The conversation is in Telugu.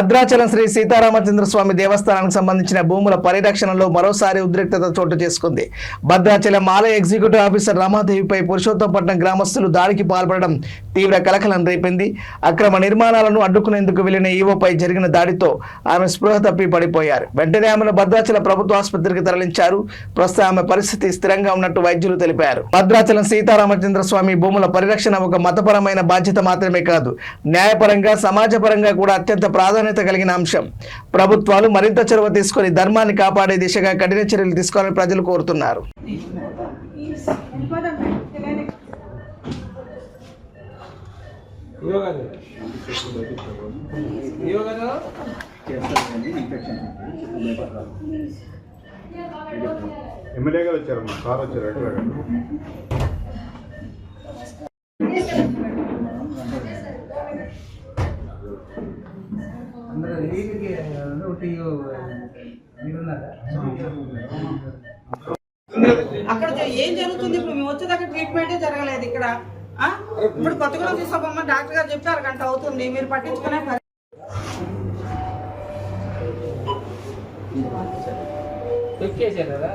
భద్రాచలం శ్రీ సీతారామచంద్ర స్వామి దేవస్థానానికి సంబంధించిన భూముల పరిరక్షణలో మరోసారి ఉద్రిక్తత చోటు చేసుకుంది. భద్రాచలం ఆలయ ఎగ్జిక్యూటివ్ ఆఫీసర్ రమాదేవిపై పురుషోత్తపట్నం గ్రామస్తులు దాడికి పాల్పడడం తీవ్ర కలకలం రేపింది. అక్రమ నిర్మాణాలను అడ్డుకునేందుకు వెళ్ళిన ఈవోపై జరిగిన దాడితో ఆమె స్పృహ తప్పి పడిపోయారు. వెంటనే ఆమెను భద్రాచల ప్రభుత్వ ఆసుపత్రికి తరలించారు. ప్రస్తుతం ఆమె పరిస్థితి స్థిరంగా ఉన్నట్టు వైద్యులు తెలిపారు. భద్రాచలం సీతారామచంద్ర స్వామి భూముల పరిరక్షణ ఒక మతపరమైన బాధ్యత మాత్రమే కాదు న్యాయపరంగా సమాజపరంగా కూడా అత్యంత ప్రాధాన్యత కలిగిన అంశం. ప్రభుత్వాలు మరింత చొరవ తీసుకొని ధర్మాన్ని కాపాడే దిశగా కఠిన చర్యలు తీసుకోవాలని ప్రజలు కోరుతున్నారు. ఎమ్మెల్యే గారు వచ్చారమ్మా. కార్ వచ్చారు. అక్కడ ఏం జరుగుతుంది? ఇప్పుడు మేము వచ్చేదాకా ట్రీట్మెంటే జరగలేదు ఇక్కడ? ఇప్పుడు కొత్తగా తీసుకోపోమని డాక్టర్ గారు చెప్తే అరగంట అవుతుంది. మీరు పట్టించుకునే పరి- ఎక్కేసారు కదా?